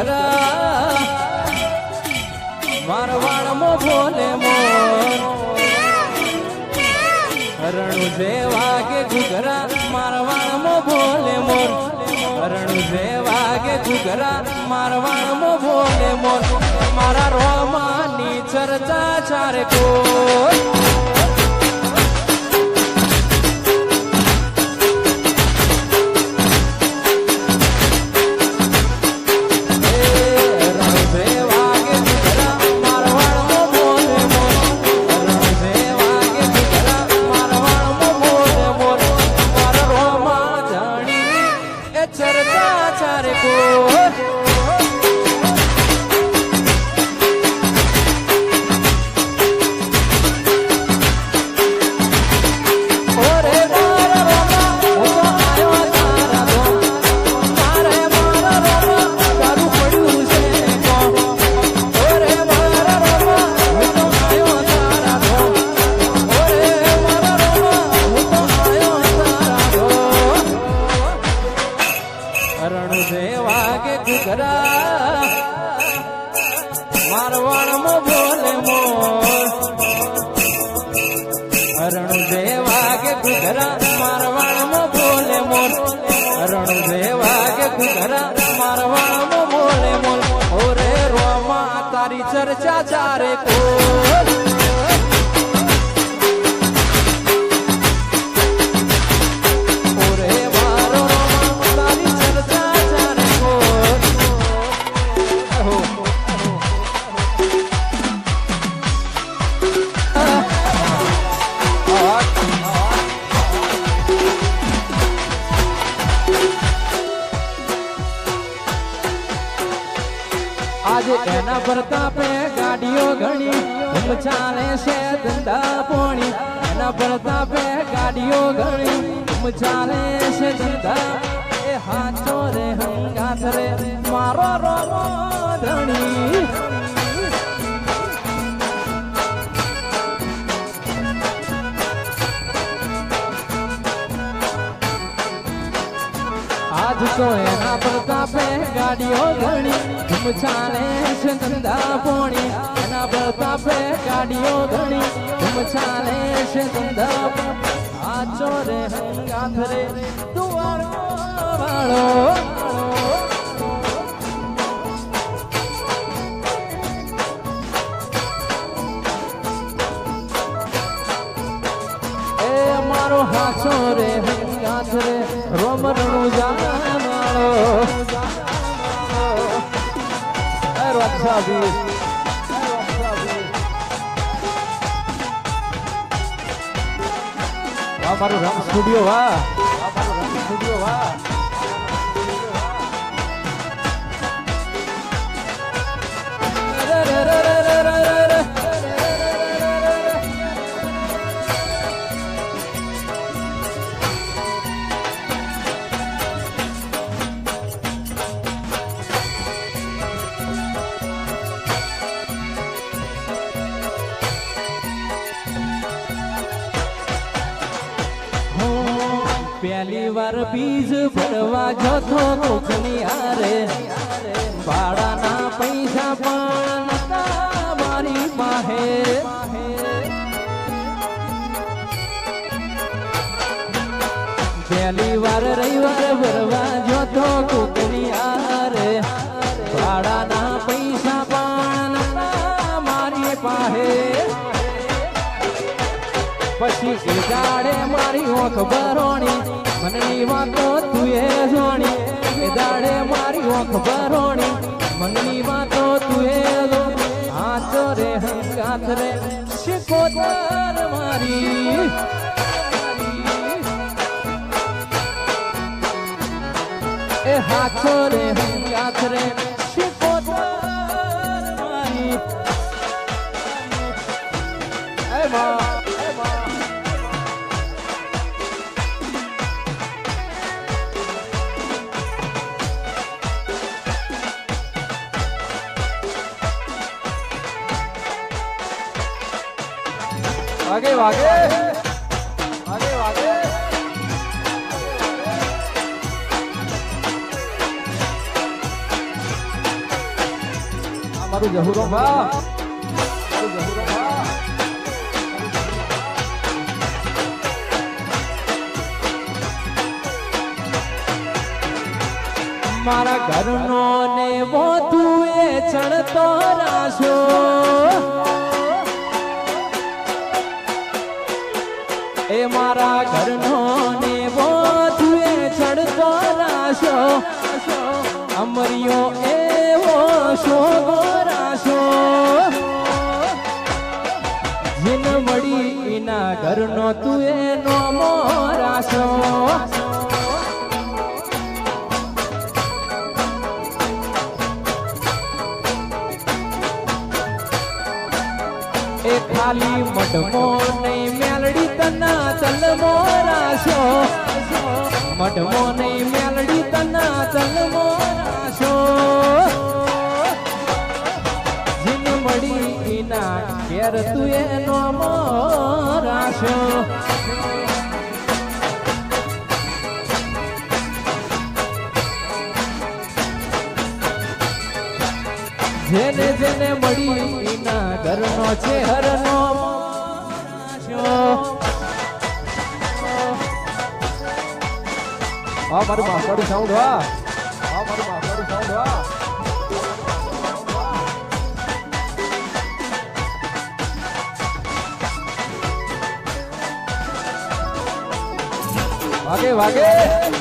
ઘુઘરા મારવાડમાં ભોલે મોર. હરણું જે વાગે ઘુઘરા મારવાડમાં ભોલે મોર. હરણું જે વાગે ઘુઘરા મારવાડમાં ભોલે મોર. મારા રોમાની ચર્ચા ચારે કોર. હરણું દેવા કે ઘુઘરા એના પ્રતાપે ગાડીઓ ઘણી ચાલે છે ધંધા એ હાચો રે. મારો રોમો પ્રતાપે ગાડીઓ ઘણી ધૂમ ચાલે છે ધંધા પોણી, એના પ્રતાપે ગાડીઓ ઘણી ધૂમ ચાલે છે ધંધા આચો રે હંગાથ રે વાળો. હાચો રે હંગાથ રે, રોમ રણું જાનાળો વાહ મારું રંગ સ્ટુડિયો વાહ મારું રંગ સ્ટુડિયો વાહ પહેલી વાર બીજ ભરવા જતો કોકની હારે ભાડાના પૈસા પણ મારી પાસે. પહેલી વાર રવિવાર ભરવા જતો કોકની હારે ભાડાના એ દાડે મારી ઓખ ભરોણી. મનની વાતો તું એ જોણી. એ દાડે મારી ઓખ ભરોણી. મનની વાતો તું એ જોણી. હાથ રે હંગાથ રે રે. વાગે વાગે. વાગે વાગે. મારું મારા ઘરનો ને વધુ એ ચણતો રાશો. મળી એના ઘરનો તું એનો મોરાશો. એ ખાલી મઢમો નહીં, મેલડી તના ચલ મોરાશો. મઢમો નહીં ઘરનો છે. હરનો હા મારું માસ્ટરનું સાઉન્ડ હા. હા મારું માસ્ટરનું સાઉન્ડ હા. વાગે વાગે.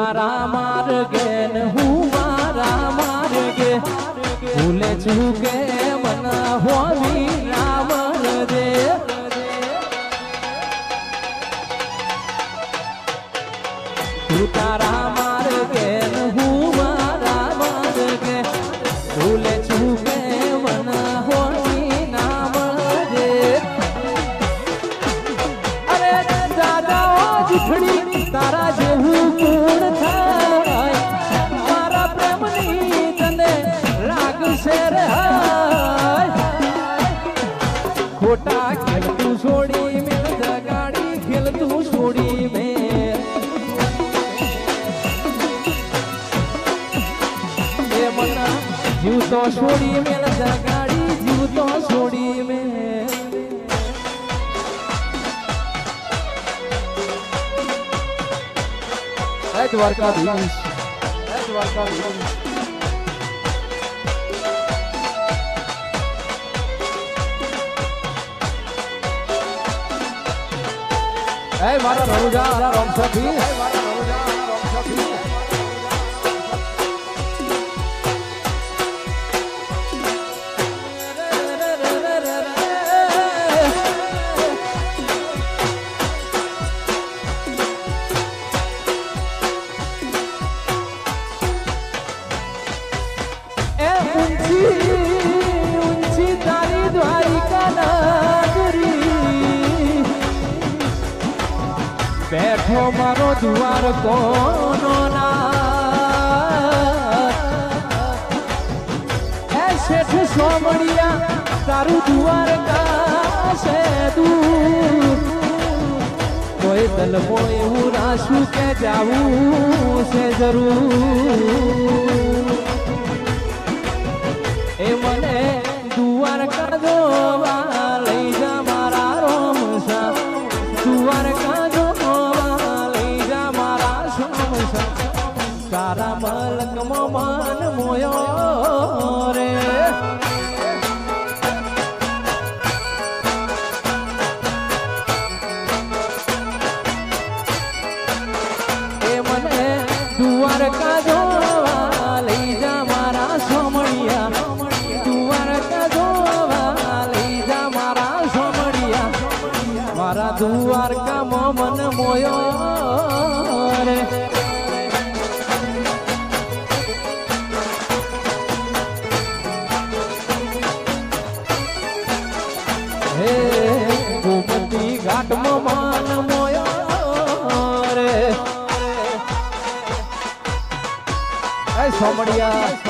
તારા માર્ગે ને હું મારા માર્ગે. ભૂલે છું કે મના હોવી દ્વારકાધીશ જય દ્વારકાધીશ એ મારા રણુજા મારા રમસખી મારો દુવાર કોનો ના? શેઠ સોમણિયા, તારું દુવાર કાશે દૂર કોઈ બલ કોઈ હું રાશું કે જાવું છે જરૂર? बढ़िया